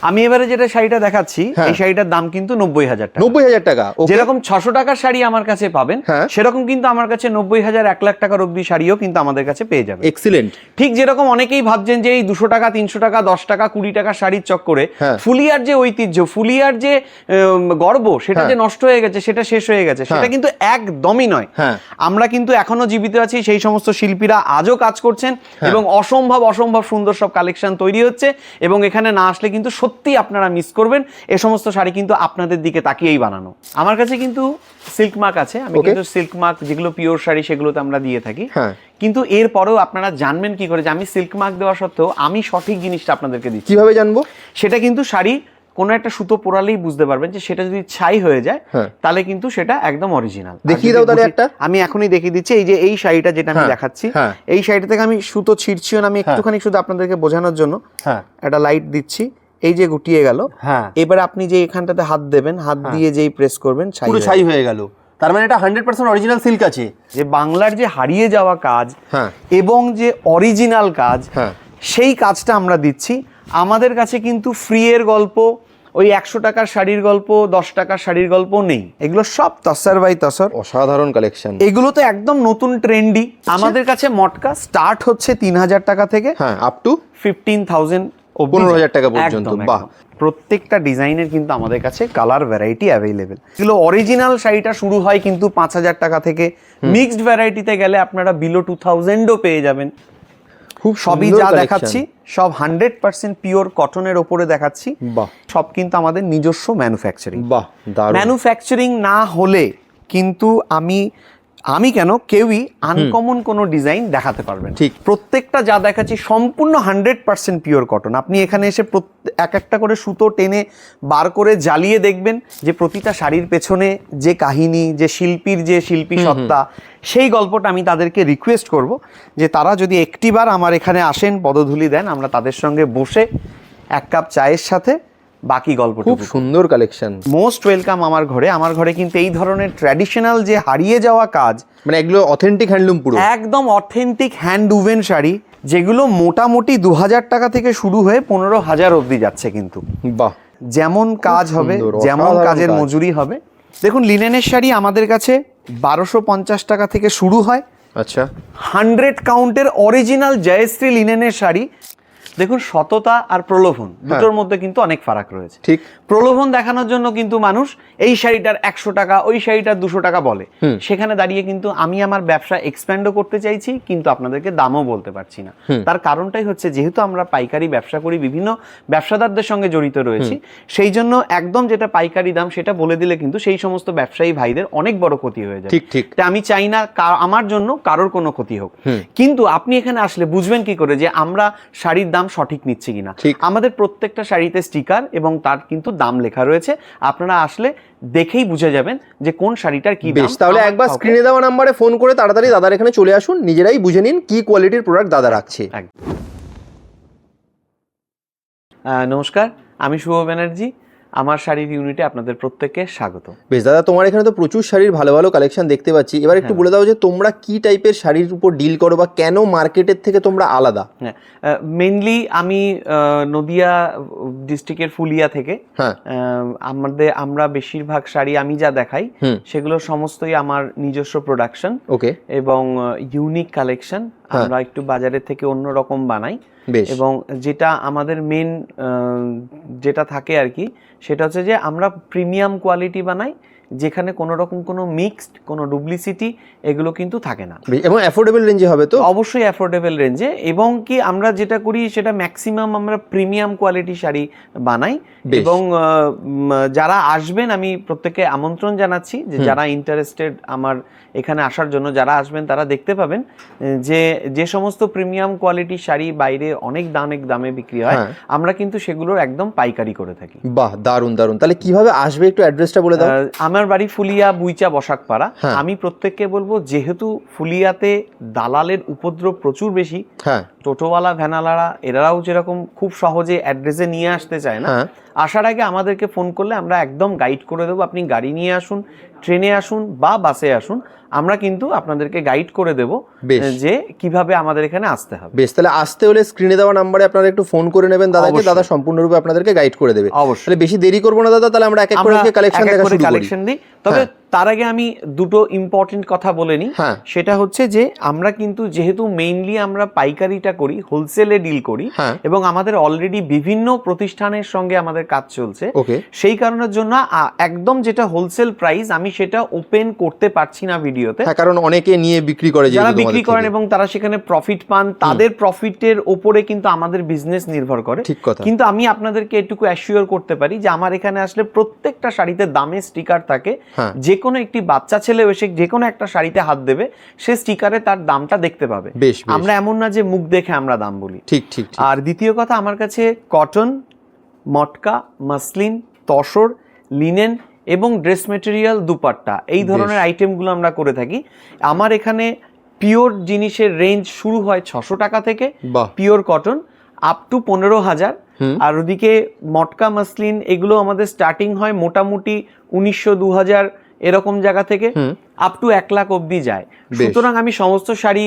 আমি এবারে যেটা শাড়িটা দেখাচ্ছি হ্যাঁ। এই শাড়িটার দাম কিন্তু নব্বই হাজার টাকা নব্বই হাজার টাকা যেরকম ছশো টাকার শাড়ি আমার কাছে পাবেন হ্যাঁ। সেরকম কিন্তু আমার কাছে নব্বই হাজার এক লাখ টাকার অব্দি শাড়িও কিন্তু আমাদের কাছে পেয়ে যাবে এক্সিলেন্ট ঠিক যেরকম অনেকেই ভাবছেন যে এই দুশো টাকা তিনশো টাকা দশ টাকা কুড়ি টাকা শাড়ির চক্করে হ্যাঁ। ফুলিয়ার যে ঐতিহ্য ফুলিয়ার যে গর্ব সেটা যে নষ্ট হয়ে গেছে সেটা শেষ হয়ে গেছে সেটা কিন্তু একদমই নয় হ্যাঁ। আমরা কিন্তু এখনও জীবিত আছি সেই সমস্ত শিল্পীরা আজও কাজ করছেন হ্যাঁ। এবং অসম্ভব অসম্ভব সুন্দর সব কালেকশন তৈরি হচ্ছে এবং এখানে না আসলে কিন্তু সত্যি আপনারা মিস করবেন। এ সমস্ত শাড়ি কিন্তু আপনাদের দিকে তাকিয়েই বানানো। আমার কাছে কিন্তু সিল্ক মার্ক আছে। আমি কিন্তু সিল্ক মার্ক যেগুলো পিওর শাড়ি সেগুলোতে আমরা দিয়ে থাকি। হ্যাঁ। কিন্তু এরপরেও আপনারা জানবেন কি করে যে আমি সিল্ক মার্ক দেওয়া সত্ত্বেও আমি সঠিক জিনিসটা আপনাদেরকে দিচ্ছি। কীভাবে জানব? সেটা কিন্তু শাড়ি কোনো একটা সুতো পোড়ালেই বুঝতে পারবেন যে সেটা যদি ছাই হয়ে যায় হ্যাঁ। তাহলে কিন্তু সেটা একদম অরিজিনাল দেখিয়ে দাও তাহলে একটা। আমি এখনই দেখিয়ে দিচ্ছি। এই যে এই শাড়িটা যেটা আমি হ্যাঁ, দেখাচ্ছি। এই শাড়িটা থেকে আমি সুতো ছিঁড়ছিও না। আমি একটুখানি শুধু আপনাদেরকে বোঝানোর জন্য একটা লাইট দিচ্ছি। এই যে গুটিয়ে গেল হ্যাঁ। এবারে আপনি যে এখানটাতে হাত দেবেন হাত দিয়ে যেই প্রেস করবেন ছাই পুরো হয়ে ছাই হয়ে গেল। তার মানে এটা হান্ড্রেড পার্সেন্ট অরিজিনাল সিল্ক আছে। যে বাংলার যে হারিয়ে যাওয়া কাজ হ্যাঁ। এবং যে অরিজিনাল কাজ হ্যাঁ। সেই কাজটা আমরা দিচ্ছি। আমাদের কাছে কিন্তু ফ্রি এর গল্প ওই একশো টাকার শাড়ির গল্প দশ টাকার শাড়ির গল্প নেই। এগুলো সব তসর বাই তসর। অসাধারণ কালেকশন এগুলো তো একদম নতুন ট্রেন্ডি আমাদের কাছে মটকা স্টার্ট হচ্ছে তিন হাজার টাকা থেকে। হ্যাঁ আপ টু ফিফটিন থাউজেন্ড 15,000 টাকা পর্যন্ত, বাহ। প্রত্যেকটা ডিজাইনের কিন্তু আমাদের কাছে কালার ভ্যারাইটি অ্যাভেলেবেল এগুলো অরিজিনাল শাড়িটা শুরু হয় কিন্তু পাঁচ হাজার টাকা থেকে। মিক্সড ভ্যারাইটিতে গেলে আপনারা বিলো টু থাউজেন্ডও পেয়ে যাবেন। খুব সবই যা দেখাচ্ছি সব হান্ড্রেড পার্সেন্ট পিওর কটনের ওপরে দেখাচ্ছি। বাহ। সব কিন্তু আমাদের নিজস্ব ম্যানুফ্যাকচারিং ম্যানুফ্যাকচারিং না হলে কিন্তু আমি আমি কেন কেউই আনকমন কোনো ডিজাইন দেখাতে পারবেন ঠিক। প্রত্যেকটা যা দেখাচ্ছি সম্পূর্ণ হান্ড্রেড পার্সেন্ট পিওর কটন আপনি এখানে এসে এক একটা করে সুতো টেনে বার করে জ্বালিয়ে দেখবেন যে প্রতিটা শাড়ির পেছনে যে কাহিনী যে শিল্পীর যে শিল্পী সত্তা সেই গল্পটা আমি তাদেরকে রিকোয়েস্ট করব যে তারা যদি একটিবার আমার এখানে আসেন পদধূলি দেন আমরা তাদের সঙ্গে বসে এক কাপ চায়ের সাথে বাকি গল্প খুব সুন্দর কালেকশন মোস্ট ওয়েলকাম আমার ঘরে। আমার ঘরে কিন্তু এই ধরনের ট্র্যাডিশনাল যে হারিয়ে যাওয়া কাজ মানে এগুলো অথেন্টিক হ্যান্ডলুম পুরো। একদম অথেন্টিক হ্যান্ড উভেন শাড়ি যেগুলো মোটামুটি দু হাজার টাকা থেকে শুরু হয়ে পনেরো হাজার অবধি যাচ্ছে কিন্তু। বাহ। যেমন কাজ হবে যেমন কাজের মজুরি হবে। দেখুন লিনেনের শাড়ি আমাদের কাছে বারোশো পঞ্চাশ টাকা থেকে শুরু হয়। আচ্ছা। হান্ড্রেড কাউন্টের অরিজিনাল জয়শ্রী লিনেনের শাড়ি দেখুন সততা আর প্রলোভন দুটোর মধ্যে কিন্তু অনেক ফারাক রয়েছে। ঠিক। প্রলোভন দেখানোর জন্য কিন্তু মানুষ এই শাড়িটার একশো টাকা ওই শাড়িটার দুশো টাকা বলে। সেখানে দাঁড়িয়ে কিন্তু আমি আমার ব্যবসা এক্সপ্যান্ডও করতে চাইছি কিন্তু আপনাদেরকে দামও বলতে পারছি না। তার কারণটাই হচ্ছে যেহেতু আমরা পাইকারি ব্যবসা করি বিভিন্ন ব্যবসাদারদের সঙ্গে জড়িত রয়েছি সেই জন্য একদম যেটা পাইকারি দাম সেটা বলে দিলে কিন্তু সেই সমস্ত ব্যবসায়ী ভাইদের অনেক বড় ক্ষতি হয়ে যায় ঠিক, ঠিক। তা আমি চাই না আমার জন্য কারোর কোনো ক্ষতি হোক। কিন্তু আপনি এখানে আসলে বুঝবেন কি করে যে আমরা শাড়ির দাম সঠিক নিচ্ছে কিনা। আমাদের প্রত্যেকটা শাড়িতে স্টিকার এবং তার কিন্তু দাম লেখা রয়েছে। আপনারা আসলে দেখেই বুঝে যাবেন যে কোন শাড়িটার কি বেশ তাহলে একবার স্ক্রিনে দেওয়া নাম্বারে ফোন করে তাড়াতাড়ি দাদার এখানে চলে আসুন নিজেরাই বুঝে নিন কি কোয়ালিটির প্রোডাক্ট দাদা রাখছে। নমস্কার আমি শুভ ব্যানার্জি। আমার শাড়ির ইউনিটে আপনাদের প্রত্যেককে স্বাগত বেশ দাদা তোমার এখানে তো প্রচুর শাড়ির ভালো ভালো কালেকশন দেখতে পাচ্ছি এবার একটু হ্যাঁ। বলে দাও যে তোমরা কি টাইপের শাড়ির উপর ডিল করো বা কেন মার্কেটের থেকে তোমরা আলাদা হ্যাঁ মেনলি আমি নদিয়া ডিস্ট্রিক্টের ফুলিয়া থেকে হ্যাঁ আমাদের আমরা বেশিরভাগ শাড়ি আমি যা দেখাই। সেগুলো সমস্তই আমার নিজস্ব প্রোডাকশন ওকে এবং ইউনিক কালেকশন। আমরা একটু বাজারের থেকে অন্য রকম বানাই। এবং যেটা আমাদের মেন যেটা থাকে আর কি সেটা হচ্ছে যে আমরা প্রিমিয়াম কোয়ালিটি বানাই যেখানে কোনো রকম কোনো মিক্সড কোনো ডুপ্লিসিটি এগুলো কিন্তু থাকে না। এবং অ্যাফোর্ডেবল রেঞ্জে হবে তো? অবশ্যই অ্যাফোর্ডেবল রেঞ্জে এবং কি আমরা যেটা করি সেটা ম্যাক্সিমাম আমরা প্রিমিয়াম কোয়ালিটি শাড়ি বানাই। এবং যারা আসবেন আমি প্রত্যেককে আমন্ত্রণ জানাচ্ছি যে যারা ইন্টারেস্টেড আমার এখানে আসার জন্য যারা আসবেন তারা দেখতে পাবেন যে যে সমস্ত প্রিমিয়াম কোয়ালিটি শাড়ি বাইরে অনেক দামের দামে বিক্রি হয় হ্যাঁ। আমরা কিন্তু সেগুলোর একদম পাইকারি করে থাকি। বাহ দারুণ দারুণ তাহলে কীভাবে আসবে একটু অ্যাড্রেসটা বলে দাও। আমার বাড়ি ফুলিয়া বুইচা বসাকপাড়া। হ্যাঁ। আমি প্রত্যেককে বলব যেহেতু ফুলিয়াতে দালালের উপদ্রব প্রচুর বেশি হ্যাঁ। টোটোওয়ালা ভ্যানালারা এরাও যেরকম খুব সহজে অ্যাড্রেসে নিয়ে আসতে চায় না। হ্যাঁ। আসার আগে আমাদেরকে ফোন করলে আমরা একদম গাইড করে দেবো। আপনি গাড়ি নিয়ে আসুন ট্রেনে আসুন বা বাসে আসুন আমরা কিন্তু আপনাদেরকে গাইড করে দেব। যে কীভাবে আমাদের এখানে আসতে হবে বেশ তাহলে আসতে হলে স্ক্রিনে দেওয়া নাম্বারে আপনারা একটু ফোন করে নেবেন দাদাকে দাদা সম্পূর্ণরূপে আপনাদেরকে গাইড করে দেবে অবশ্যই বেশি দেরি করব না দাদা তাহলে আমরা এক এক করে কালেকশন দেখা শুরু কালেকশন দিই তবে হ্যাঁ। তার আগে আমি দুটো ইম্পর্টেন্ট কথা বলে নিই হ্যাঁ। সেটা হচ্ছে যে আমরা কিন্তু যেহেতু মেইনলি আমরা পাইকারিটা করি হোলসেলে ডিল করি হ্যাঁ। এবং আমাদের অলরেডি বিভিন্ন প্রতিষ্ঠানের সঙ্গে আমাদের কাজ চলছে সেই কারণের জন্য একদম যেটা হোলসেল প্রাইস আমি সেটা ওপেন করতে পারছি না ভিডিওতে। হ্যাঁ কারণ অনেকে নিয়ে বিক্রি করে যারা বিক্রি করেন এবং তারা সেখানে প্রফিট পান তাদের প্রফিটের ওপরে কিন্তু আমাদের বিজনেস নির্ভর করে। ঠিক কথা। কিন্তু আমি আপনাদেরকে এটুকু অ্যাসিওর করতে পারি যে আমার এখানে আসলে প্রত্যেকটা শাড়িতে দামে স্টিকার থাকে। হ্যাঁ। যে কোনো একটি বাচ্চা ছেলে এসে যে কোনো একটা শাড়িতে হাত দেবে সে স্টিকারে তার দামটা দেখতে পাবে। বেশ আমরা এমন না যে মুখ দেখে আমরা দাম বলি। ঠিক ঠিক আর দ্বিতীয় কথা আমার কাছে কটন মটকা মাসলিন তসর লিনেন এবং ড্রেস মেটেরিয়াল দুপাট্টা। এই ধরনের আইটেমগুলো আমরা করে থাকি। আমার এখানে পিওর জিনিসের রেঞ্জ শুরু হয় ছশো টাকা থেকে পিওর কটন আপ টু পনেরো হাজার। আর ওদিকে মটকা মাসলিন এগুলো আমাদের স্টার্টিং হয় মোটামুটি উনিশশো দু হাজার এরকম জায়গা থেকে আপ টু এক লাখ অবধি যায়। সুতরাং আমি সমস্ত শাড়ি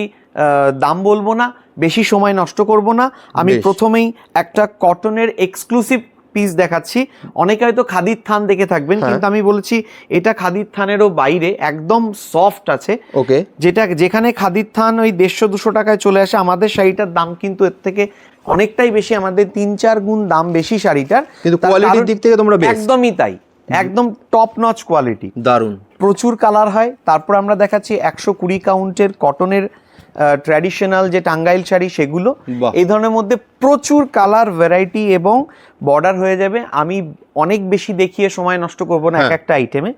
দাম বলব না বেশি সময় নষ্ট করব না। আমি প্রথমেই একটা কটনের এক্সক্লুসিভ পিস দেখাচ্ছি। অনেকে হয়তো খাদির থান দেখে থাকবেন হ্যাঁ। কিন্তু আমি বলেছি এটা খাদির থানেরও বাইরে একদম সফট আছে। ওকে। যেটা যেখানে খাদির থান ওই দেড়শো দুশো টাকায় চলে আসে আমাদের শাড়িটার দাম কিন্তু এর থেকে অনেকটাই বেশি আমাদের তিন চার গুণ দাম বেশি শাড়িটার। কিন্তু কোয়ালিটির দিক থেকে তোমরা একদমই তাই একদম টপ নচ কোয়ালিটি দারুণ। প্রচুর কালার হয় তারপর আমরা দেখাচ্ছি একশো কুড়ি কাউন্টের কটনের ট্র্যাডিশনাল যে টাঙ্গাইল শাড়ি সেগুলো এই ধরনের মধ্যে প্রচুর কালার ভ্যারাইটি এবং বর্ডার হয়ে যাবে। আমি অনেক বেশি দেখিয়ে সময় নষ্ট করব না এক হ্যাঁ। একটা আইটেমে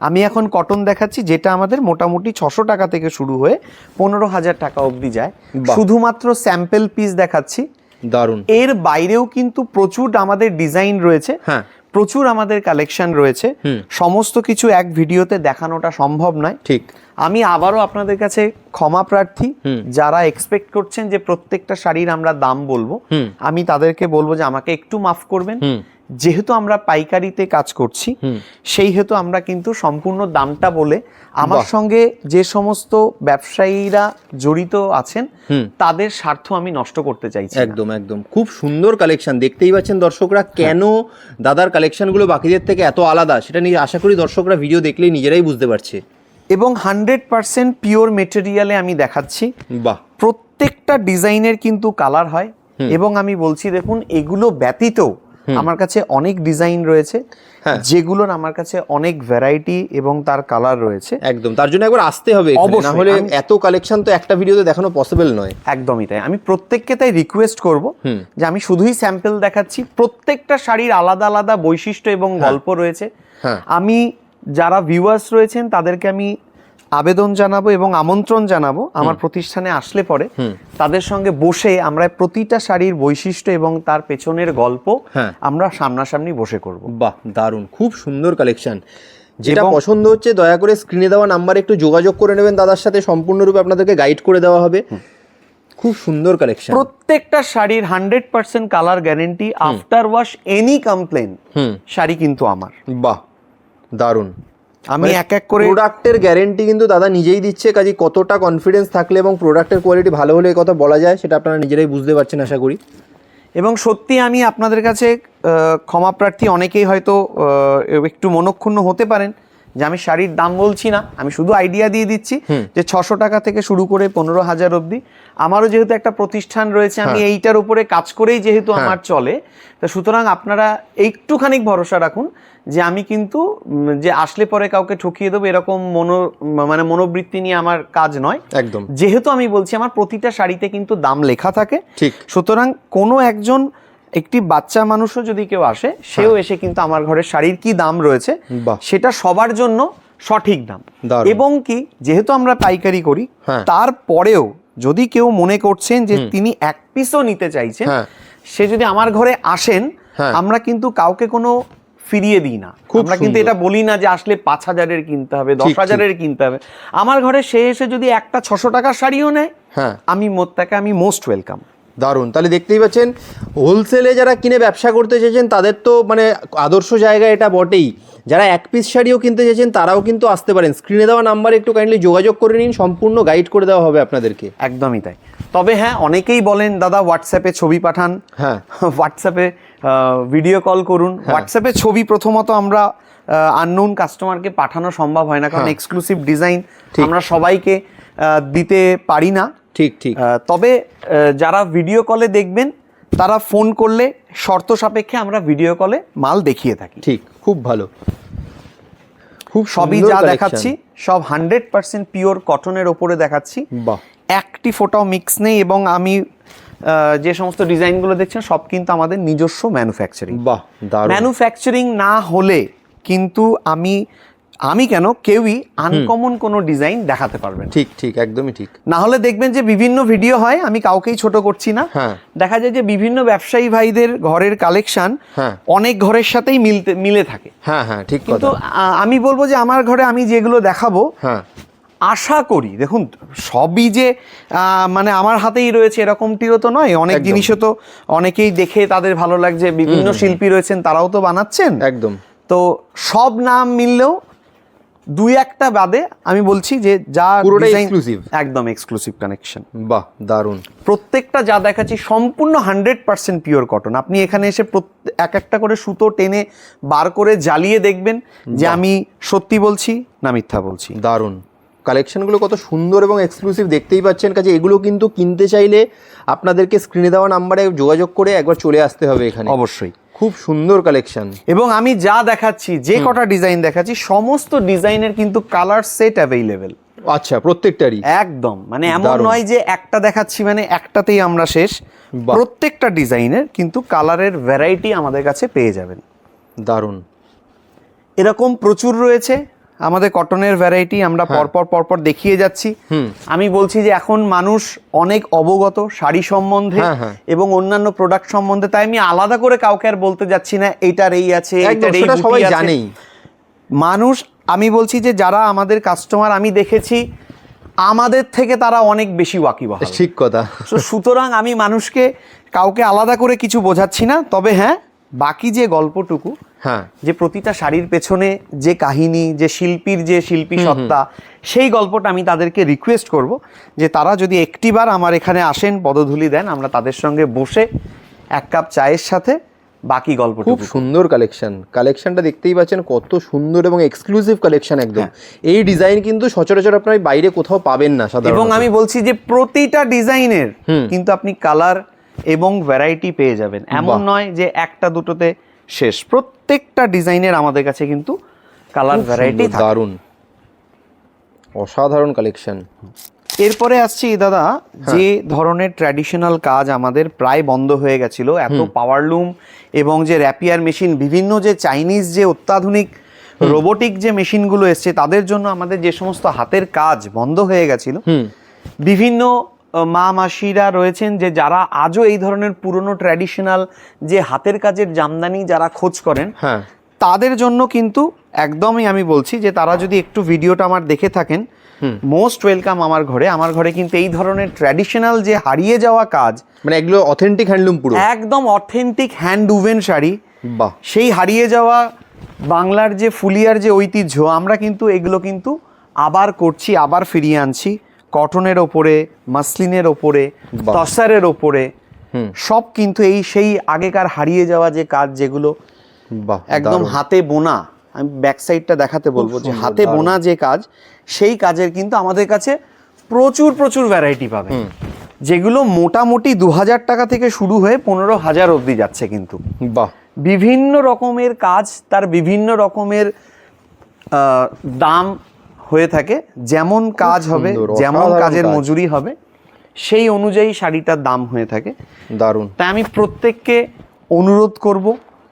আমি এখন কটন দেখাচ্ছি যেটা আমাদের মোটামুটি ছশো টাকা থেকে শুরু হয়ে পনেরো হাজার টাকা অবধি যায়। শুধুমাত্র স্যাম্পেল পিস দেখাচ্ছি। দারুণ। এর বাইরেও কিন্তু প্রচুর আমাদের ডিজাইন রয়েছে। হ্যাঁ। প্রচুর আমাদের কালেকশন রয়েছে। সমস্ত কিছু এক ভিডিওতে দেখানোটা সম্ভব নয়। ঠিক। আমি আবারও আপনাদের কাছে ক্ষমা প্রার্থী। যারা এক্সপেক্ট করছেন যে প্রত্যেকটা শাড়ির আমরা দাম বলব আমি তাদেরকে বলব যে আমাকে একটু মাফ করবেন। যেহেতু আমরা পাইকারিতে কাজ করছি। সেই হেতু আমরা কিন্তু সম্পূর্ণ দামটা বলে আমার সঙ্গে যে সমস্ত ব্যবসায়ীরা জড়িত আছেন তাদের স্বার্থ আমি নষ্ট করতে চাইছি একদম একদম। খুব সুন্দর কালেকশন দেখতেই পাচ্ছেন দর্শকরা কেন দাদার কালেকশনগুলো বাকিদের থেকে এত আলাদা? সেটা নিয়ে আশা করি দর্শকরা ভিডিও দেখলেই নিজেরাই বুঝতে পারছে। এবং হান্ড্রেড পার্সেন্ট পিওর মেটেরিয়ালে আমি দেখাচ্ছি। বাহ। প্রত্যেকটা ডিজাইনের কিন্তু কালার হয়। এবং আমি বলছি দেখুন এগুলো ব্যতীত আমার কাছে অনেক ডিজাইন রয়েছে হ্যাঁ। যেগুলোর আমার কাছে অনেক ভ্যারাইটি এবং তার কালার রয়েছে। একদম তার জন্য একবার আসতে হবে না হলে এত কালেকশন তো একটা ভিডিওতে দেখানো পসিবল নয়। একদমই তাই। আমি প্রত্যেককে তাই রিকোয়েস্ট করব যে আমি শুধুই স্যাম্পল দেখাচ্ছি প্রত্যেকটা শাড়ির আলাদা আলাদা বৈশিষ্ট্য এবং গল্প রয়েছে। হ্যাঁ। আমি যারা ভিউয়ার্স রয়েছেন তাদেরকে আমি আবেদন জানাব এবং আমন্ত্রণ জানাব আমার প্রতিষ্ঠানে আসলে পরে তাদের সঙ্গে বসে আমরা প্রতিটা শাড়ির বৈশিষ্ট্য এবং তার পেছনের গল্প হ্যাঁ। আমরা সামনাসামনি বসে করব। বাহ দারুণ খুব সুন্দর কালেকশন যেটা পছন্দ হচ্ছে দয়া করে স্ক্রিনে দেওয়া নাম্বারে একটু যোগাযোগ করে নেবেন দাদার সাথে সম্পূর্ণরূপে আপনাদেরকে গাইড করে দেওয়া হবে। খুব সুন্দর কালেকশন প্রত্যেকটা শাড়ির hundred percent colour guarantee after wash any complain sari কিন্তু আমার। বাহ দারুণ। আমি এক এক করে প্রোডাক্টের গ্যারেন্টি কিন্তু দাদা নিজেই দিচ্ছে কাজে কতটা কনফিডেন্স থাকলে এবং প্রোডাক্টের কোয়ালিটি ভালো হলে এই কথা বলা যায় সেটা আপনারা নিজেরাই বুঝতে পারছেন আশা করি। এবং সত্যি আমি আপনাদের কাছে ক্ষমাপ্রার্থী ক্ষমা প্রার্থী অনেকেই হয়তো একটু মনক্ষুণ্ণ হতে পারেন যে আমি শাড়ির দাম বলছি না আমি শুধু আইডিয়া দিয়ে দিচ্ছি যে ছশো টাকা থেকে শুরু করে পনেরো হাজার অবধি। আমারও যেহেতু একটা প্রতিষ্ঠান রয়েছে আমি এইটার উপরে কাজ করেই যেহেতু আমার চলে তা সুতরাং আপনারা একটুখানি ভরসা রাখুন যে আমি কিন্তু যে আসলে পরে কাউকে ঠকিয়ে দেবো এরকম মনো মানে মনোবৃত্তি নিয়ে আমার কাজ নয়। একদম। যেহেতু আমি বলছি আমার প্রতিটা শাড়িতে কিন্তু দাম লেখা থাকে। ঠিক। সুতরাং কোনো একজন একটি বাচ্চা মানুষও যদি কেউ আসে সেও এসে কিন্তু আমার ঘরের শাড়ির কি দাম রয়েছে সেটা সবার জন্য সঠিক দাম। এবং কি যেহেতু আমরা পাইকারি করি হ্যাঁ। তারপরেও যদি কেউ মনে করছেন যে তিনি এক পিসও নিতে চাইছেন হ্যাঁ। সে যদি আমার ঘরে আসেন হ্যাঁ। আমরা কিন্তু কাউকে কোনো ফিরিয়ে দিই না। আমরা কিন্তু এটা বলি না যে আসলে পাঁচ হাজারের কিনতে হবে দশ। হাজারের কিনতে হবে। আমার ঘরে সে এসে যদি একটা ছশো টাকার শাড়িও নেয় হ্যাঁ। আমি মোট তাকে আমি মোস্ট ওয়েলকাম দারুণ। তাহলে দেখতেই পাচ্ছেন হোলসেলে যারা কিনে ব্যবসা করতে চেয়েছেন তাদের তো মানে আদর্শ জায়গা এটা বটেই। যারা এক পিস শাড়িও কিনতে চেয়েছেন তারাও কিন্তু আসতে পারেন। স্ক্রিনে দেওয়া নাম্বারে একটু কাইন্ডলি যোগাযোগ করে নিন সম্পূর্ণ গাইড করে দেওয়া হবে আপনাদেরকে। একদমই তাই। তবে হ্যাঁ অনেকেই বলেন দাদা হোয়াটসঅ্যাপে ছবি পাঠান। হ্যাঁ। হোয়াটসঅ্যাপে ভিডিও কল করুন। হোয়াটসঅ্যাপে ছবি প্রথমত আমরা আননোন কাস্টমারকে পাঠানো সম্ভব হয় না। কারণ হ্যাঁ। এক্সক্লুসিভ ডিজাইন আমরা সবাইকে দিতে পারি না। ঠিক ঠিক। তবে যারা ভিডিও কলে দেখবেন তারা ফোন করলে শর্ত সাপেক্ষে আমরা ভিডিও কলে মাল দেখিয়ে থাকি। ঠিক খুব ভালো। খুব সবই যা দেখাচ্ছি সব হান্ড্রেড পার্সেন্ট পিওর কটনের ওপরে দেখাচ্ছি। বাহ। একটি ফোটাও মিক্স নেই এবং আমি যে সমস্ত ডিজাইনগুলো দেখছেন সব কিন্তু আমাদের নিজস্ব ম্যানুফ্যাকচারিং বাহ ম্যানুফ্যাকচারিং না হলে কিন্তু আমি আমি কেন কেউই আনকমন কোনো ডিজাইন দেখাতে পারবেন ঠিক ঠিক একদমই ঠিক। না হলে দেখবেন যে বিভিন্ন ভিডিও হয় আমি কাউকেই ছোট করছি না। হ্যাঁ। দেখা যায় যে বিভিন্ন ব্যবসায়ী ভাইদের ঘরের কালেকশন হ্যাঁ। অনেক ঘরের সাথেই মিলতে মিলে থাকে। হ্যাঁ হ্যাঁ ঠিক কিন্তু আমি বলব যে আমার ঘরে আমি যেগুলো দেখাবো হ্যাঁ। আশা করি দেখুন সবই যে মানে আমার হাতেই রয়েছে এরকমটিও তো নয় অনেক জিনিসও তো অনেকেই দেখে তাদের ভালো লাগছে বিভিন্ন শিল্পী রয়েছেন তারাও তো বানাচ্ছেন। একদম। তো সব নাম মিললেও দুই একটা বাদে আমি বলছি যে যা পুরোটাই design- একদম এক্সক্লুসিভ কানেকশন বাহ দারুণ। প্রত্যেকটা যা দেখাচ্ছি সম্পূর্ণ হান্ড্রেড পার্সেন্ট পিওর কটন আপনি এখানে এসে এক একটা করে সুতো টেনে বার করে জ্বালিয়ে দেখবেন যে আমি সত্যি বলছি না মিথ্যা বলছি। দারুণ। কালেকশনগুলো কত সুন্দর এবং এক্সক্লুসিভ দেখতেই পাচ্ছেন। কাজে এগুলো কিন্তু কিনতে চাইলে আপনাদেরকে স্ক্রিনে দেওয়া নাম্বারে যোগাযোগ করে একবার চলে আসতে হবে এখানে। অবশ্যই। খুব সুন্দর কালেকশন এবং আমি যা দেখাচ্ছি যে কটা ডিজাইন দেখাচ্ছি সমস্ত ডিজাইনের কিন্তু কালার সেট অ্যাভেলেবেল আচ্ছা প্রত্যেকটারই? একদম। মানে এমন নয় যে একটা দেখাচ্ছি মানে একটাতেই আমরা শেষ। প্রত্যেকটা ডিজাইনের কিন্তু কালারের ভ্যারাইটি আমাদের কাছে পেয়ে যাবেন। দারুণ। এরকম প্রচুর রয়েছে। আমাদের কটনের ভ্যারাইটি আমরা পরপর পরপর দেখিয়ে যাচ্ছি। আমি বলছি যে এখন মানুষ অনেক অবগত শাড়ি সম্বন্ধে হ্যাঁ, হ্যাঁ। এবং অন্যান্য প্রোডাক্ট সম্বন্ধে তাই আমি আলাদা করে কাউকে আর বলতে যাচ্ছি না এইটার এই আছে এইটার এই সবাই জানেই। মানুষ আমি বলছি যে যারা আমাদের কাস্টমার আমি দেখেছি আমাদের থেকে তারা অনেক বেশি ওয়াকিবহাল। ঠিক কথা। সুতরাং আমি মানুষকে কাউকে আলাদা করে কিছু বোঝাচ্ছি না তবে হ্যাঁ বাকি যে গল্পটুকু হ্যাঁ। যে প্রতিটা শাড়ির পেছনে যে কাহিনী যে শিল্পীর যে শিল্পী সত্তা সেই গল্পটা আমি তাদেরকে রিকোয়েস্ট করব যে তারা যদি একটিবার আমার এখানে আসেন পদধূলি দেন আমরা তাদের সঙ্গে বসে এক কাপ চায়ের সাথে বাকি গল্প খুব সুন্দর কালেকশন কালেকশনটা দেখতেই পাচ্ছেন কত সুন্দর এবং এক্সক্লুসিভ কালেকশন একদম। এই ডিজাইন কিন্তু সচরাচর আপনার বাইরে কোথাও পাবেন না সাধারণত। এবং আমি বলছি যে প্রতিটা ডিজাইনের। কিন্তু আপনি কালার এবং ভ্যারাইটি পেয়ে যাবেন। এমন নয় যে একটা দুটোতে শেষ। প্রত্যেকটা ডিজাইনের আমাদের কাছে কিন্তু কালার ভ্যারাইটি দারুণ। অসাধারণ কালেকশন এরপরে আসছি দাদা যে ধরনের ট্র্যাডিশনাল কাজ আমাদের প্রায় বন্ধ হয়ে গেছিল এত পাওয়ারলুম এবং যে র্যাপিয়ার মেশিন বিভিন্ন যে চাইনিজ যে অত্যাধুনিক রোবোটিক যে মেশিনগুলো এসছে তাদের জন্য আমাদের যে সমস্ত হাতের কাজ বন্ধ হয়ে গেছিল বিভিন্ন মা মাসিরা রয়েছেন যে যারা আজও এই ধরনের পুরনো ট্র্যাডিশনাল যে হাতের কাজের জামদানি যারা খোঁজ করেন হ্যাঁ। তাদের জন্য কিন্তু একদমই আমি বলছি যে তারা যদি একটু ভিডিওটা আমার দেখে থাকেন মোস্ট ওয়েলকাম আমার ঘরে। আমার ঘরে কিন্তু এই ধরনের ট্র্যাডিশনাল যে হারিয়ে যাওয়া কাজ মানে এগুলো অথেন্টিক হ্যান্ডলুম পুরো? একদম অথেন্টিক হ্যান্ড উভেন শাড়ি। বাহ। সেই হারিয়ে যাওয়া বাংলার যে ফুলিয়ার যে ঐতিহ্য আমরা কিন্তু এগুলো কিন্তু আবার করছি আবার ফিরিয়ে আনছি। কটনের ওপরে মাসলিনের ওপরে। তসারের ওপরে সব কিন্তু এই সেই আগেকার হারিয়ে যাওয়া যে কাজ যেগুলো একদম হাতে বোনা আমি ব্যাক সাইডটা দেখাতে বলব যে হাতে বোনা যে কাজ সেই কাজের কিন্তু আমাদের কাছে প্রচুর প্রচুর ভ্যারাইটি পাবে যেগুলো মোটামুটি দু হাজার টাকা থেকে শুরু হয়ে পনেরো হাজার অবধি যাচ্ছে কিন্তু। বাহ। বিভিন্ন রকমের কাজ তার বিভিন্ন রকমের দাম হয়ে থাকে যেমন কাজ হবে যেমন কাজের মজুরি হবে সেই অনুযায়ী শাড়িটার দাম হয়ে থাকে। দারুণ। তাই আমি প্রত্যেককে অনুরোধ করব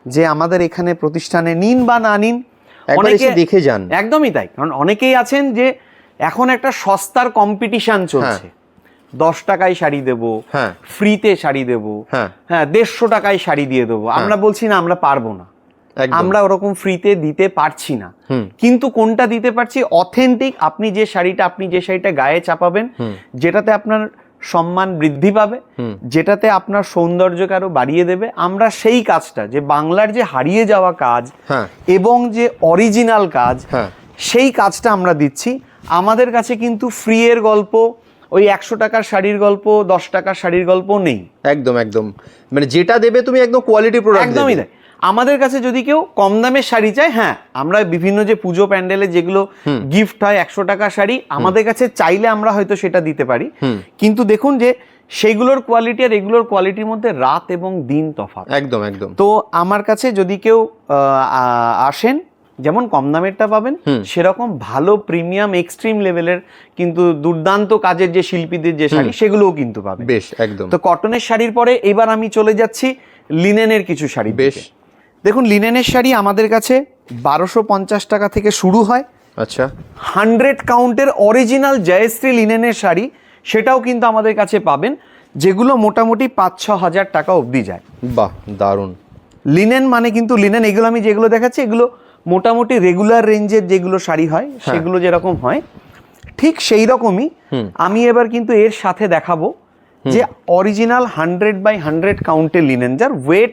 যে আমাদের এখানে প্রতিষ্ঠানে নিন বা না নিন অনেকে দেখে যান। একদমই তাই কারণ অনেকেই আছেন যে এখন একটা সস্তার কম্পিটিশন চলছে। দশ টাকায় শাড়ি দেব হ্যাঁ। ফ্রিতে শাড়ি দেব হ্যাঁ। হ্যাঁ দেড়শো টাকায় শাড়ি দিয়ে দেবো। আমরা বলছি না আমরা পারব না। আমরা ওরকম ফ্রিতে দিতে পারছি না। কিন্তু কোনটা দিতে পারছি? অথেন্টিক আপনি যে শাড়িটা আপনি যে শাড়িটা গায়ে চাপাবেন যেটাতে আপনার সম্মান বৃদ্ধি পাবে যেটাতে আপনার সৌন্দর্যকে আরও বাড়িয়ে দেবে। আমরা সেই কাজটা যে বাংলার যে হারিয়ে যাওয়া কাজ হ্যাঁ। এবং যে অরিজিনাল কাজ হ্যাঁ। সেই কাজটা আমরা দিচ্ছি। আমাদের কাছে কিন্তু ফ্রি এর গল্প ওই একশো টাকার শাড়ির গল্প দশ টাকার শাড়ির গল্প নেই। একদম একদম। মানে যেটা দেবে তুমি একদম কোয়ালিটি প্রোডাক্ট একদমই তাই। আমাদের কাছে যদি কেউ কম দামের শাড়ি চায় হ্যাঁ আমরা বিভিন্ন যে পুজো প্যান্ডেলে যেগুলো গিফট হয় একশো টাকা শাড়ি আমাদের কাছে চাইলে আমরা হয়তো সেটা দিতে পারি। কিন্তু দেখুন যে সেগুলোর কোয়ালিটি আর এগুলোর কোয়ালিটির মধ্যে রাত এবং দিন তফাৎ। একদম একদম। তো আমার কাছে যদি কেউ আসেন যেমন কম দামেরটা পাবেন সেরকম ভালো প্রিমিয়াম এক্সট্রিম লেভেলের কিন্তু দুর্দান্ত কাজের যে শিল্পীদের যে শাড়ি সেগুলোও কিন্তু পাবেন। বেশ একদম। তো কটনের শাড়ির পরে এবার আমি চলে যাচ্ছি লিনেনের কিছু শাড়ি বেশ। দেখুন লিনেনের শাড়ি আমাদের কাছে বারোশো পঞ্চাশ টাকা থেকে শুরু হয়। আচ্ছা। হান্ড্রেড কাউন্টের অরিজিনাল জয়শ্রী লিনেনের শাড়ি সেটাও কিন্তু আমাদের কাছে পাবেন যেগুলো মোটামুটি পাঁচ ছ হাজার টাকা অবধি যায়। বাহ দারুণ। লিনেন মানে কিন্তু লিনেন এগুলো আমি যেগুলো দেখাচ্ছি এগুলো মোটামুটি রেগুলার রেঞ্জের যেগুলো শাড়ি হয় সেগুলো যেরকম হয় ঠিক সেই রকমই আমি এবার কিন্তু এর সাথে দেখাবো যে অরিজিনাল হান্ড্রেড বাই হান্ড্রেড কাউন্টের লিনেন যার ওয়েট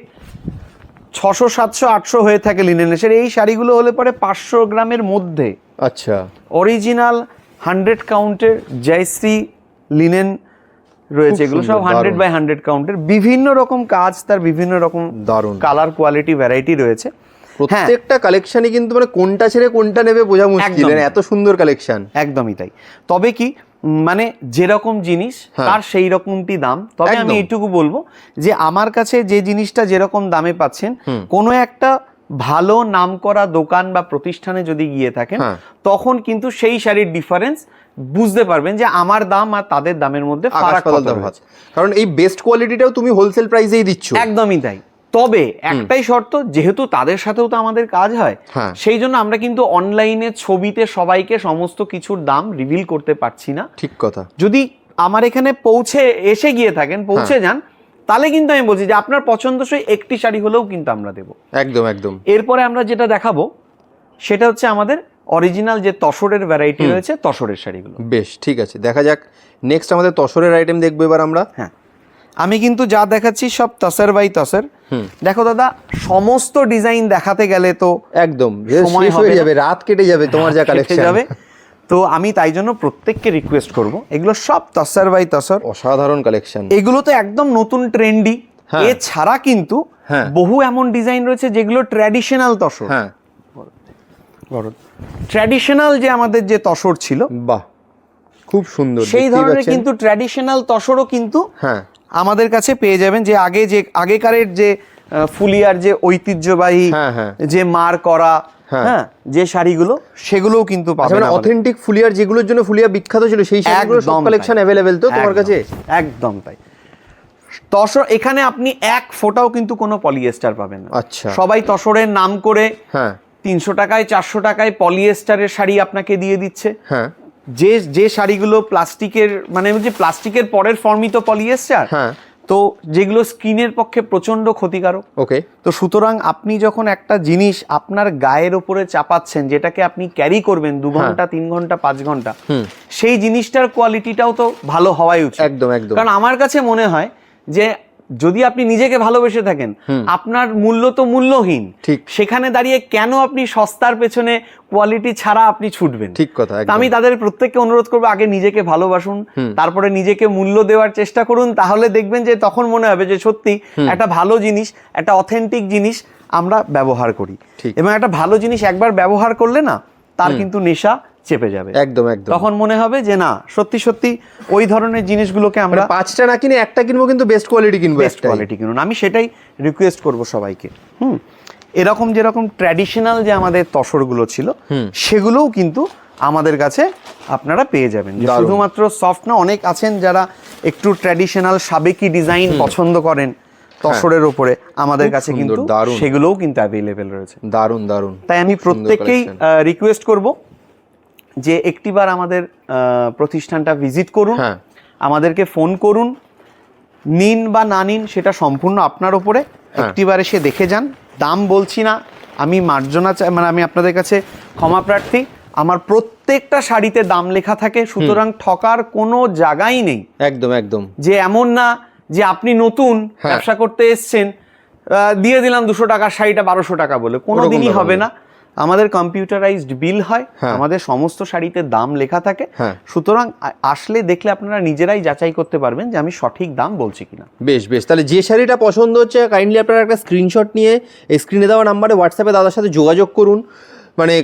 ছশো সাতশো আটশো হয়ে থাকে লিনেনের সেটা এই শাড়িগুলো হলে পরে পাঁচশো গ্রামের মধ্যে আচ্ছা। অরিজিনাল হান্ড্রেড কাউন্টের জয়শ্রী লিনেন রয়েছে। এগুলো সব হান্ড্রেড বাই হান্ড্রেড কাউন্টের বিভিন্ন রকম কাজ তার বিভিন্ন রকম দারুণ। কালার কোয়ালিটি ভ্যারাইটি রয়েছে। প্রত্যেকটা কালেকশনই কিন্তু মানে কোনটা ছেড়ে কোনটা নেবে বোঝা মুশকিল মানে এত সুন্দর কালেকশন একদমই তাই। তবে কি মানে যেরকম জিনিস হ্যাঁ। তার সেই রকমটি দাম। তবে আমি। এইটুকু বলব যে আমার কাছে যে জিনিসটা যেরকম দামে পাচ্ছেন কোনো একটা ভালো নামকরা দোকান বা প্রতিষ্ঠানে যদি গিয়ে থাকেন হ্যাঁ। তখন কিন্তু সেই শাড়ির ডিফারেন্স বুঝতে পারবেন যে আমার দাম আর তাদের দামের মধ্যে ফারাক কত কারণ এই বেস্ট কোয়ালিটিটাও তুমি হোলসেল প্রাইসেই দিচ্ছ। একদমই তাই। তবে একটাই শর্ত যেহেতু তাদের সাথেও তো আমাদের কাজ হয় হ্যাঁ। সেই জন্য আমরা কিন্তু অনলাইনে ছবিতে সবাইকে সমস্ত কিছুর দাম রিভিল করতে পারছি না। ঠিক কথা। যদি আমার এখানে পৌঁছে এসে গিয়ে থাকেন পৌঁছে যান তাহলে কিন্তু আমি বলছি যে আপনার পছন্দসই একটি শাড়ি হলেও কিন্তু আমরা দেবো। একদম একদম। এরপরে আমরা যেটা দেখাবো সেটা হচ্ছে আমাদের অরিজিনাল যে তসরের ভ্যারাইটি রয়েছে তসরের শাড়িগুলো। বেশ ঠিক আছে। দেখা যাক নেক্সট আমাদের তসরের আইটেম দেখব এবার আমরা। হ্যাঁ। আমি কিন্তু যা দেখাচ্ছি সব তসর বাই তসর। দেখো দাদা সমস্ত ডিজাইন দেখাতে গেলে তো একদম সময় হয়ে যাবে রাত কেটে যাবে তোমার যা কালেকশন যাবে। তো আমি তাই জন্য প্রত্যেককে রিকোয়েস্ট করব এগুলো সব তসর বাই তসর। অসাধারণ কালেকশন এগুলো তো একদম নতুন ট্রেন্ডি হ্যাঁ। এছাড়া কিন্তু হ্যাঁ। বহু এমন ডিজাইন রয়েছে যেগুলো ট্র্যাডিশনাল তসর। হ্যাঁ। ট্র্যাডিশনাল যে আমাদের যে তসর ছিল বাহ খুব সুন্দর সেই ধরনের কিন্তু ট্র্যাডিশনাল তসরও কিন্তু হ্যাঁ। আমাদের কাছে পেয়ে যাবেন যে আগে যে আগেকারের যে ফুলিয়ার যে ঐতিহ্যবাহী হ্যাঁ, হ্যাঁ। যে মার করা হ্যাঁ। হ্যাঁ যে শাড়িগুলো সেগুলোও কিন্তু আচ্ছা পাবেন মানে অথেন্টিক ফুলিয়ার যেগুলোর জন্য ফুলিয়া বিখ্যাত ছিল সেই শাড়িগুলো সব কালেকশন। অ্যাভেলেবেল তো তোমার কাছে একদম তাই তসর এখানে আপনি এক ফোঁটাও কিন্তু কোনো পলিয়েস্টার পাবেন না আচ্ছা। সবাই তসরের নাম করে হ্যাঁ তিনশো টাকায় চারশো টাকায় পলিয়েস্টারের শাড়ি আপনাকে দিয়ে দিচ্ছে হ্যাঁ যে যে শাড়িগুলো প্লাস্টিকের মানে যে প্লাস্টিকের পরের ফর্মই তো পলিয়েস্টার হ্যাঁ। তো যেগুলো স্কিনের পক্ষে প্রচণ্ড ক্ষতিকারক। ওকে তো সুতরাং আপনি যখন একটা জিনিস আপনার গায়ের ওপরে চাপাচ্ছেন যেটাকে আপনি ক্যারি করবেন দু ঘণ্টা তিন ঘণ্টা পাঁচ ঘণ্টা সেই জিনিসটার কোয়ালিটিটাও তো ভালো হওয়াই উচিত। একদম একদম। কারণ আমার কাছে মনে হয় যে যদি আপনি নিজেকে ভালোবেসে থাকেন আপনার মূল্য তো মূল্যহীন। ঠিক। সেখানে দাঁড়িয়ে কেন আপনি সস্তার পেছনে কোয়ালিটি ছাড়া আপনি ছুটবেন? ঠিক কথা, আমি তাদের প্রত্যেককে অনুরোধ করব আগে নিজেকে ভালোবাসুন তারপরে নিজেকে মূল্য দেওয়ার চেষ্টা করুন তাহলে দেখবেন যে তখন মনে হবে যে সত্যি একটা ভালো জিনিস একটা অথেন্টিক জিনিস আমরা ব্যবহার করি। এবং একটা ভালো জিনিস একবার ব্যবহার করলে না তার কিন্তু নেশা চেপে যাবে। একদম একদম। তখন মনে হবে যে না সত্যি সত্যি ওই ধরনের জিনিসগুলোকে মানে আমরা পাঁচটা না কিনে একটা কিনবো কিন্তু বেস্ট কোয়ালিটি কিনবো বেস্ট কোয়ালিটি কিনুন। আমি সেটাই রিকোয়েস্ট করব সবাইকে। হুম? এরকম যেরকম ট্র্যাডিশনাল যে আমাদের তসরগুলো ছিল সেগুলোও কিন্তু আমাদের কাছে আপনারা পেয়ে যাবেন। শুধুমাত্র সফট না অনেক আছেন যারা একটু ট্র্যাডিশনাল সাবেকি ডিজাইন পছন্দ করেন তসরের ওপরে আমাদের কাছে কিন্তু। সেগুলোও কিন্তু অ্যাভেলেবেল রয়েছে। দারুণ দারুণ। তাই আমি প্রত্যেককেই। রিকোয়েস্ট করব যে একটিবার আমাদের প্রতিষ্ঠানটা ভিজিট করুন হ্যাঁ। আমাদেরকে ফোন করুন নিন বা না নিন সেটা সম্পূর্ণ আপনার ওপরে হ্যাঁ। একটিবার এসে দেখে যান দাম বলছি না আমি মার্জনা চাই মানে আমি আপনাদের কাছে ক্ষমা প্রার্থী আমার প্রত্যেকটা শাড়িতে দাম লেখা থাকে সুতরাং ঠকার কোনো জায়গাই নেই একদম একদম যে এমন না যে আপনি নতুন হ্যাঁ। ব্যবসা করতে এসছেন দিয়ে দিলাম দুশো টাকার শাড়িটা বারোশো টাকা বলে কোনো দিনই হবে না আমাদের কম্পিউটারাইজড বিল হয় হ্যাঁ। আমাদের সমস্ত শাড়িতে দাম লেখা থাকে। হ্যাঁ। সুতরাং আসলে দেখলে আপনারা নিজেরাই যাচাই করতে পারবেন যে আমি সঠিক দাম বলছি কিনা। বেশ বেশ। তাহলে যে শাড়িটা পছন্দ হচ্ছে কাইন্ডলি আপনারা একটা স্ক্রিনশট নিয়ে এই স্ক্রিনে দেওয়া নাম্বারে হোয়াটসঅ্যাপে দাদার সাথে যোগাযোগ করুন। মানে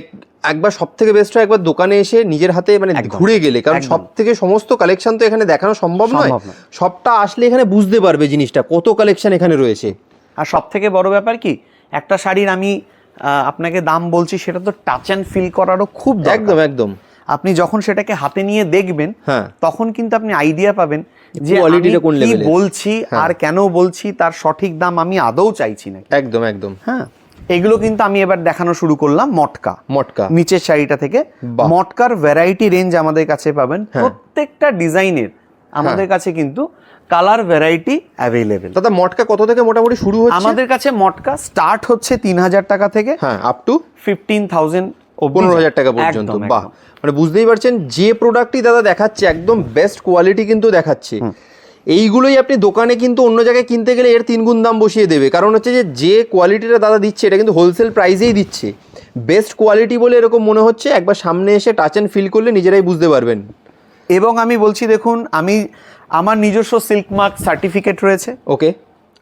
একবার সব থেকে বেস্ট হয় একবার দোকানে এসে নিজের হাতে মানে ঘুরে গেলে। কারণ সব থেকে সমস্ত কালেকশন তো এখানে দেখানো সম্ভব নয়। সবটা আসলে এখানে বুঝতে পারবে জিনিসটা কত কালেকশন এখানে রয়েছে। আর সব থেকে বড় ব্যাপার কি একটা শাড়ির আমি আপনাকে দাম বলছি সেটা তো টাচ অ্যান্ড ফিল করারও খুব একদম একদম। আপনি যখন সেটাকে হাতে নিয়ে দেখবেন হ্যাঁ। তখন কিন্তু আপনি আইডিয়া পাবেন যে আমি Quality টা কোন এর। বলছি আর কেন বলছি তার সঠিক দাম আমি আদৌ চাইছি না একদম একদম। হ্যাঁ। এগুলো কিন্তু আমি এবার দেখানো শুরু করলাম মটকা। মটকা। নিচের শাড়িটা থেকে। মটকার ভ্যারাইটি রেঞ্জ আমাদের কাছে পাবেন। হ্যাঁ। প্রত্যেকটা ডিজাইনের আমাদের কাছে কিন্তু কালার ভ্যারাইটি অ্যাভেলেবেল দাদা মটকা কত থেকে মোটামুটি শুরু হচ্ছে? আমাদের কাছে মটকা স্টার্ট হচ্ছে তিন হাজার টাকা থেকে হ্যাঁ আপ টু ফিফটিন থাউজেন্ড পনেরো হাজার টাকা পর্যন্ত। বাহ মানে বুঝতেই পারছেন যে প্রোডাক্টই দাদা দেখাচ্ছে একদম বেস্ট কোয়ালিটি কিন্তু দেখাচ্ছে। এইগুলোই আপনি দোকানে কিন্তু অন্য জায়গায় কিনতে গেলে এর তিন গুণ দাম বসিয়ে দেবে। কারণ হচ্ছে যে যে কোয়ালিটিটা দাদা দিচ্ছে এটা কিন্তু হোলসেল প্রাইসেই দিচ্ছে। বেস্ট কোয়ালিটি বলে এরকম মনে হচ্ছে একবার সামনে এসে টাচ অ্যান্ড ফিল করলে নিজেরাই বুঝতে পারবেন। এবং আমি বলছি দেখুন আমি আমার নিজস্ব সিল্ক মার্ক সার্টিফিকেট রয়েছে। ওকে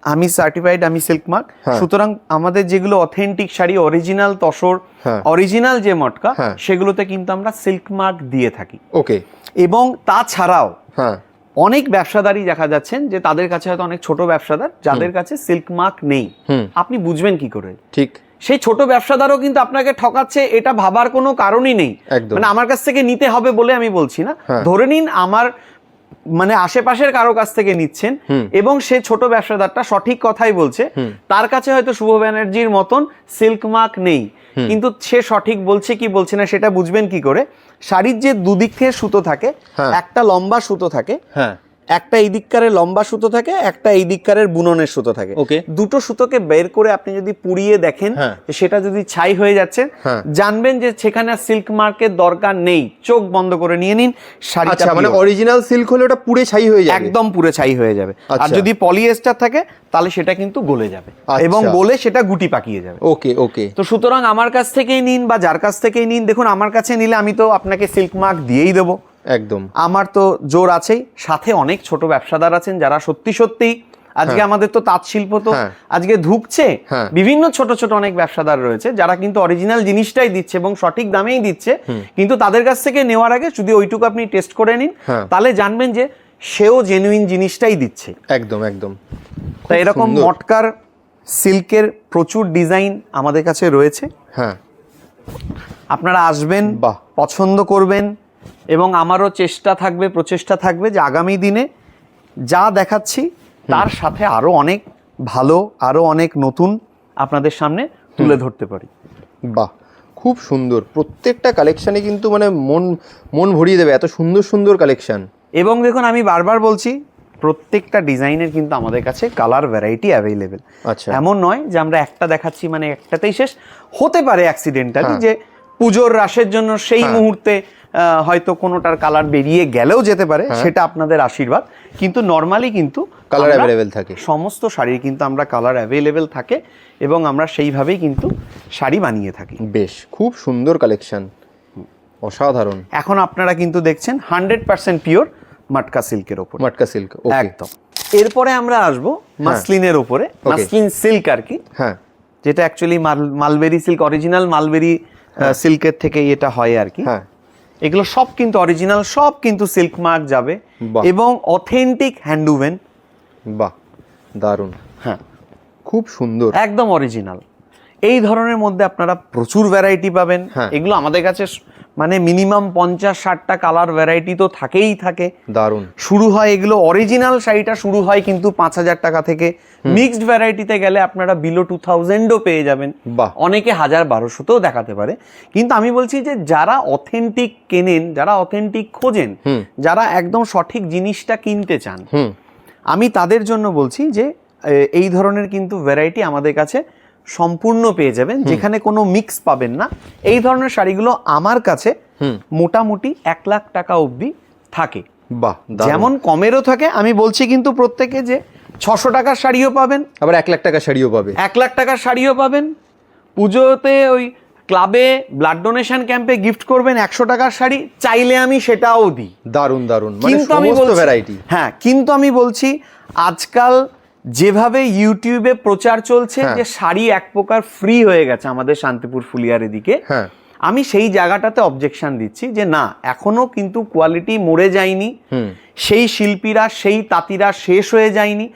আমি সার্টিফাইড আমি সিল্ক মার্ক হ্যাঁ। সুতরাং আমাদের যেগুলো অথেন্টিক শাড়ি অরিজিনাল তসর হ্যাঁ। অরিজিনাল যে মটকা হ্যাঁ। সেগুলোতে কিন্তু আমরা সিল্ক মার্ক দিয়ে থাকি। ওকে এবং তাছাড়াও হ্যাঁ। অনেক ব্যবসাদারই দেখা যাচ্ছেন যে তাদের কাছে হয়তো অনেক ছোট ব্যবসাদার যাদের কাছে সিল্ক মার্ক নেই। আপনি বুঝবেন কি করে? ঠিক। সেই ছোট ব্যবসাদারও কিন্তু আপনাকে ঠকাচ্ছে এটা ভাবার কোনো কারণই নেই। মানে আমার কাছ থেকে নিতে হবে বলে আমি বলছি না। হ্যাঁ। ধরে নিন আমার মানে আশেপাশের কারও কাছ থেকে নিচ্ছেন এবং সে ছোট ব্যবসাদারটা সঠিক কথাই বলছে। তার কাছে হয়তো শুভ ব্যানার্জির মতন সিল্ক মার্ক নেই। কিন্তু সে সঠিক বলছে কি বলছে না সেটা বুঝবেন কি করে? শাড়ির যে দুদিক থেকে সুতো থাকে হ্যাঁ। একটা লম্বা সুতো থাকে হ্যাঁ। একটা এই দিককারের লম্বা সুতো থাকে একটা এই দিককারের বুননের সুতো থাকে Okay. দুটো সুতোকে বের করে আপনি যদি পুড়িয়ে দেখেন হ্যাঁ। সেটা যদি ছাই হয়ে যাচ্ছে হ্যাঁ। জানবেন যে সেখানে সিল্ক মার্কের দরকার নেই চোখ বন্ধ করে নিয়ে নিন শাড়িটা আচ্ছা মানে অরিজিনাল সিল্ক হলে ওটা পুড়ে ছাই হয়ে যাবে একদম পুরো ছাই হয়ে যাবে আর আচ্ছা। যদি পলিয়েস্টার থাকে তাহলে সেটা কিন্তু গলে যাবে আচ্ছা। এবং গলে সেটা গুটি পাকিয়ে যাবে ওকে ওকে তো সুতরাং আমার কাছ থেকেই নিন বা যার কাছ থেকেই নিন দেখুন আমার কাছে নিলে আমি তো আপনাকে সিল্ক মার্ক দিয়েই দেবো একদম। আমার তো জোর আছেই সাথে অনেক ছোট ব্যবসাদার আছেন যারা সত্যি সত্যি আজকে আমাদের তো তাঁত শিল্প তো হ্যাঁ। আজকে ধুকছে হ্যাঁ। বিভিন্ন ছোট ছোট অনেক ব্যবসাদার রয়েছে যারা কিন্তু অরিজিনাল জিনিসটাই দিচ্ছে এবং সঠিক দামেই দিচ্ছে। কিন্তু তাদের কাছ থেকে নেওয়ার আগে যদি ওইটুকু আপনি টেস্ট করে নিন হ্যাঁ। তাহলে জানবেন যে সেও জেনুইন জিনিসটাই দিচ্ছে। একদম একদম। তা এরকম মটকার সিল্কের প্রচুর ডিজাইন আমাদের কাছে রয়েছে। হ্যাঁ। আপনারা আসবেন। পছন্দ করবেন এবং আমারও চেষ্টা থাকবে প্রচেষ্টা থাকবে যে আগামী দিনে যা দেখাচ্ছি তার সাথে আরও অনেক ভালো আরও অনেক নতুন আপনাদের সামনে তুলে ধরতে পারি। বাহ খুব সুন্দর। প্রত্যেকটা কালেকশানে কিন্তু মানে মন মন ভরিয়ে দেবে এত সুন্দর সুন্দর কালেকশান। এবং দেখুন আমি বারবার বলছি প্রত্যেকটা ডিজাইনের কিন্তু আমাদের কাছে কালার ভ্যারাইটি অ্যাভেলেবেল আচ্ছা। এমন নয় যে আমরা একটা দেখাচ্ছি মানে একটাতেই শেষ। হতে পারে অ্যাক্সিডেন্টালি। যে পুজোর রাসের জন্য সেই হ্যাঁ। মুহূর্তে হয়তো কোনোটার কালার বেরিয়ে গেলেও যেতে পারে হ্যাঁ। সেটা আপনাদের আশীর্বাদ। কিন্তু নর্মালি কিন্তু কালার অ্যাভেলেবেল থাকে। সমস্ত শাড়ির কিন্তু আমরা কালার অ্যাভেলেবেল থাকে এবং আমরা সেইভাবেই কিন্তু শাড়ি বানিয়ে থাকি। বেশ খুব সুন্দর কালেকশন অসাধারণ। এখন আপনারা কিন্তু দেখছেন হান্ড্রেড পার্সেন্ট পিওর মাটকা সিল্কের ওপর। মাটকা সিল্ক একদম। এরপরে আমরা আসব মাসলিনের ওপরে। মাসলিন সিল্ক আর কি। হ্যাঁ। যেটা actually mulberry silk original mulberry সিল্কের থেকে এটা হয় আর কি। হ্যাঁ। এগুলো সব কিন্তু অরিজিনাল সব কিন্তু সিল্ক মার্ক যাবে এবং অথেন্টিক হ্যান্ডুভেন বাহ দারুণ। হ্যাঁ। খুব সুন্দর। একদম অরিজিনাল এই ধরনের মধ্যে আপনারা প্রচুর ভ্যারাইটি পাবেন। হ্যাঁ। এগুলো আমাদের কাছে মানে মিনিমাম পঞ্চাশ ষাটটা কালার ভ্যারাইটি তো থাকেই থাকে। দারুণ। শুরু হয় এগুলো অরিজিনাল শাড়িটা শুরু হয় কিন্তু পাঁচ হাজার টাকা থেকে। মিক্সড ভ্যারাইটিতে গেলে আপনারা বিলো টু থাউজেন্ডও পেয়ে যাবেন। বাহ। অনেকে হাজার বারোশোতেও দেখাতে পারে। কিন্তু আমি বলছি যে যারা অথেন্টিক কেনেন যারা অথেন্টিক খোঁজেন যারা একদম সঠিক জিনিসটা কিনতে চান আমি তাদের জন্য বলছি যে এই ধরনের কিন্তু ভ্যারাইটি আমাদের কাছে সম্পূর্ণ পেয়ে যাবেন যেখানে কোনো মিক্স পাবেন না। এই ধরনের শাড়িগুলো আমার কাছে মোটামুটি এক লাখ টাকা অবধি থাকে। বাহ যেমন কমেরও থাকে আমি বলছি কিন্তু প্রত্যেকে যে ছশো টাকার শাড়িও পাবেন। আবার এক লাখ টাকা শাড়িও পাবে। এক লাখ টাকার শাড়িও পাবেন। পুজোতে ওই ক্লাবে ব্লাড ডোনেশন ক্যাম্পে গিফট করবেন একশো টাকার শাড়ি চাইলে আমি সেটাও দিই। দারুণ দারুণ। মানে কিন্তু আমি বলছি ভ্যারাইটি হ্যাঁ কিন্তু আমি বলছি আজকাল যেভাবে ইউটিউবে প্রচার চলছে হ্যাঁ। যে শাড়ি এক প্রকার ফ্রি হয়ে গেছে আমাদের শান্তিপুর ফুলিয়ার এদিকে হ্যাঁ। আমি সেই জায়গাটাতে অবজেকশন দিচ্ছি যে না এখনও কিন্তু কোয়ালিটি মরে যায়নি। সেই শিল্পীরা সেই তাঁতিরা শেষ হয়ে যায়নি।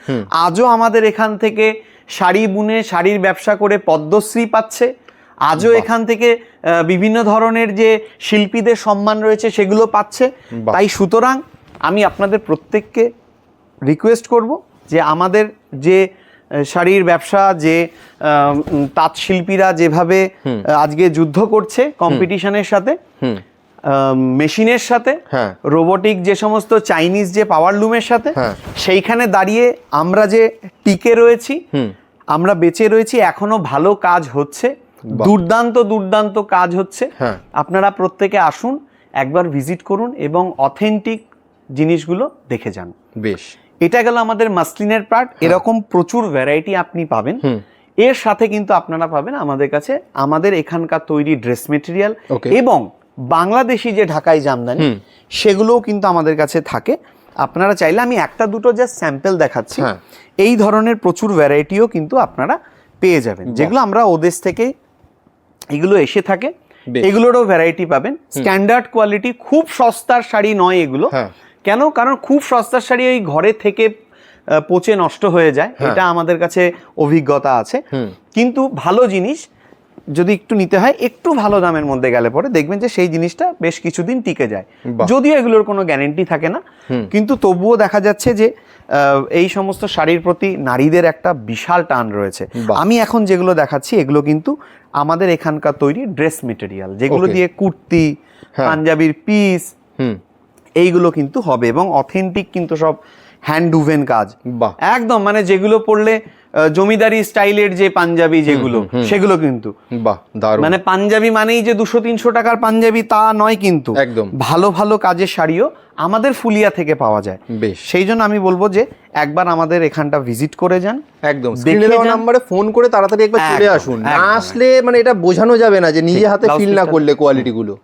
আজও আমাদের এখান থেকে শাড়ি বুনে শাড়ির ব্যবসা করে পদ্মশ্রী পাচ্ছে। আজও এখান থেকে বিভিন্ন ধরনের যে শিল্পীদের সম্মান রয়েছে সেগুলো পাচ্ছে। তাই সুতরাং আমি আপনাদের প্রত্যেককে রিকোয়েস্ট করব যে আমাদের যে শাড়ির ব্যবসা যে তাঁত শিল্পীরা যেভাবে আজকে যুদ্ধ করছে কম্পিটিশনের সাথে মেশিনের সাথে হ্যাঁ। রোবোটিক যে সমস্ত চাইনিজ যে পাওয়ার লুমের সাথে হ্যাঁ। সেইখানে দাঁড়িয়ে আমরা যে টিকে রয়েছি হুম। আমরা বেঁচে রয়েছি এখনও ভালো কাজ হচ্ছে দুর্দান্ত দুর্দান্ত কাজ হচ্ছে হ্যাঁ। আপনারা প্রত্যেকে আসুন একবার ভিজিট করুন এবং অথেন্টিক জিনিসগুলো দেখে যান বেশ এটা গেল আমাদের মাসলিনের পার্ট। এরকম প্রচুর ভ্যারাইটি আপনি পাবেন। এর সাথে কিন্তু আপনারা পাবেন আমাদের কাছে আমাদের এখানকার তৈরি ড্রেস মেটেরিয়াল এবং বাংলাদেশি যে ঢাকাই জামদানি সেগুলোও কিন্তু আমাদের কাছে থাকে। আপনারা চাইলে আমি একটা দুটো জাস্ট স্যাম্পেল দেখাচ্ছি। হ্যাঁ। এই ধরনের প্রচুর ভ্যারাইটিও কিন্তু আপনারা পেয়ে যাবেন। যেগুলো আমরা ওদেশ থেকে এগুলো এসে থাকে। এগুলোরও ভ্যারাইটি পাবেন। স্ট্যান্ডার্ড কোয়ালিটি খুব সস্তার শাড়ি নয় এগুলো। হ্যাঁ। কেন? কারণ খুব সস্তার শাড়ি ওই ঘরে থেকে পচে নষ্ট হয়ে যায়। হ্যাঁ। এটা আমাদের কাছে অভিজ্ঞতা আছে। কিন্তু ভালো জিনিস যদি একটু নিতে হয় একটু ভালো দামের মধ্যে গেলে পরে দেখবেন যে সেই জিনিসটা বেশ কিছুদিন টিকে যায়। যদিও এগুলোর কোনো গ্যারেন্টি থাকে না। কিন্তু তবুও দেখা যাচ্ছে যে আহ, এই সমস্ত শাড়ির প্রতি নারীদের একটা বিশাল টান রয়েছে। আমি এখন যেগুলো দেখাচ্ছি এগুলো কিন্তু আমাদের এখানকার তৈরি ড্রেস মেটেরিয়াল। যেগুলো দিয়ে কুর্তি হ্যাঁ। পাঞ্জাবির পিস হুম। এইগুলো কিন্তু হবে এবং অথেন্টিক কিন্তু সব হ্যান্ড উভেন কাজ। বাহ। একদম মানে যেগুলো পড়লে জমিদারি স্টাইলের যে পাঞ্জাবি যেগুলো সেগুলো কিন্তু। মানে পাঞ্জাবি মানেই যে দুশো তিনশো টাকার পাঞ্জাবি তা নয় কিন্তু। একদম। ভালো ভালো কাজের শাড়িও আমাদের ফুলিয়া থেকে পাওয়া যায়। বেশ। সেই জন্য আমি বলব যে একবার আমাদের এখানটা ভিজিট করে যান। একদম। স্ক্রিনে দেওয়া। নাম্বারে ফোন করে তাড়াতাড়ি একবার চলে আসুন। না আসলে মানে এটা বোঝানো যাবে না যে নিজে হাতে ফিল না করলে কোয়ালিটি গুলো।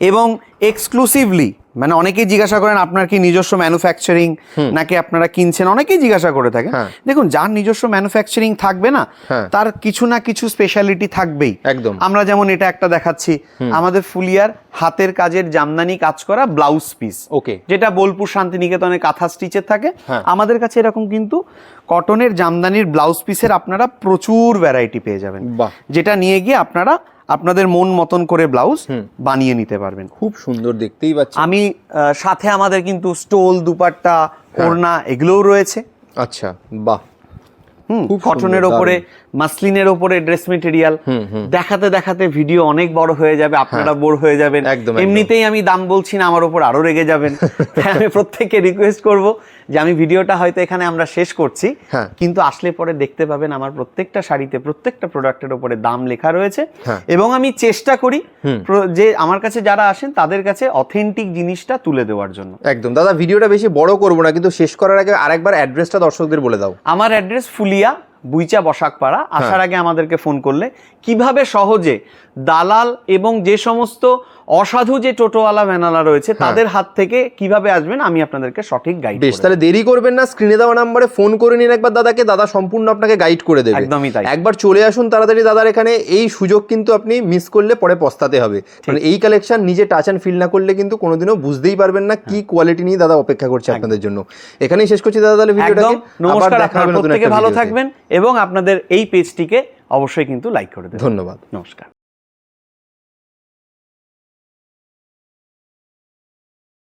এবং এক্সক্লুসিভলি মানে অনেকেই জিজ্ঞাসা করেন আপনার কি নিজস্ব ম্যানুফ্যাকচারিং নাকি আপনারা কিনছেন? অনেকেই জিজ্ঞাসা করে থাকেন। হ্যাঁ। দেখুন যার নিজস্ব ম্যানুফ্যাকচারিং থাকবে না হ্যাঁ। তার কিছু না কিছু স্পেশালিটি থাকবেই। একদম। আমরা যেমন এটা একটা দেখাচ্ছি আমাদের ফুলিয়ার হাতের কাজের জামদানি কাজ করা ব্লাউজ পিস ওকে। যেটা বোলপুর শান্তিনিকেতনে কাঁথা স্টিচের থাকে হ্যাঁ। আমাদের কাছে এরকম কিন্তু কটনের জামদানির ব্লাউজ পিসের আপনারা প্রচুর ভ্যারাইটি পেয়ে যাবেন। যেটা নিয়ে গিয়ে আপনারা আপনাদের মন মতন করে ব্লাউজ বানিয়ে নিতে পারবেন। খুব সুন্দর দেখতেই পাচ্ছি। আমি আহ, সাথে আমাদের কিন্তু স্টোল দুপাট্টা ওড়না এগুলোও রয়েছে। আচ্ছা বাহ। হুম খুব কটনের ওপরে মাসলিনের ওপরে ড্রেস মেটেরিয়াল দেখাতে দেখাতে ভিডিও অনেক বড় হয়ে যাবে আপনারা বোর হয়ে যাবেন। হ্যাঁ। একদম। এমনিতেই আমি দাম বলছি না আমার ওপর আরও রেগে যাবেন। আমি প্রত্যেককে রিকোয়েস্ট করব যে আমি ভিডিওটা হয়তো এখানে আমরা শেষ করছি হ্যাঁ। কিন্তু আসলে পরে দেখতে পাবেন আমার প্রত্যেকটা শাড়িতে প্রত্যেকটা প্রোডাক্টের ওপরে দাম লেখা রয়েছে। হ্যাঁ। এবং আমি চেষ্টা করি যে আমার কাছে যারা আসেন তাদের কাছে অথেন্টিক জিনিসটা তুলে দেওয়ার জন্য। একদম। দাদা ভিডিওটা বেশি বড় করব না কিন্তু শেষ করার আগে আরেকবার অ্যাড্রেসটা দর্শকদের বলে দাও। আমার অ্যাড্রেস ফুলিয়া বুইচা বসাক পাড়া। আসার আগে আমাদেরকে ফোন করলে কীভাবে সহজে দালাল এবং যে সমস্ত অসাধু যে টোটোওয়ালা ভ্যানালা রয়েছে তাদের হাত থেকে কীভাবে আসবেন আমি আপনাদেরকে সঠিক গাইড বেশ তাহলে দেরি করবেন না স্ক্রিনে দেওয়া নাম্বারে ফোন করে নিন একবার দাদাকে দাদা সম্পূর্ণ আপনাকে গাইড করে দেবে। একদমই তাই। একবার চলে আসুন তাড়াতাড়ি দাদার এখানে এই সুযোগ কিন্তু আপনি মিস করলে পরে পস্তাতে হবে। মানে এই কালেকশন নিজে টাচ অ্যান্ড ফিল না করলে কিন্তু কোনোদিনও বুঝতেই পারবেন না কি কোয়ালিটি নিয়ে দাদা অপেক্ষা করছে আপনাদের জন্য। এখানেই শেষ করছি দাদা তাহলে ভিডিওটাকে। নমস্কার আপনারা প্রত্যেকে ভালো থাকবেন এবং আপনাদের এই পেজটিকে অবশ্যই কিন্তু লাইক করে দেবেন। ধন্যবাদ। নমস্কার।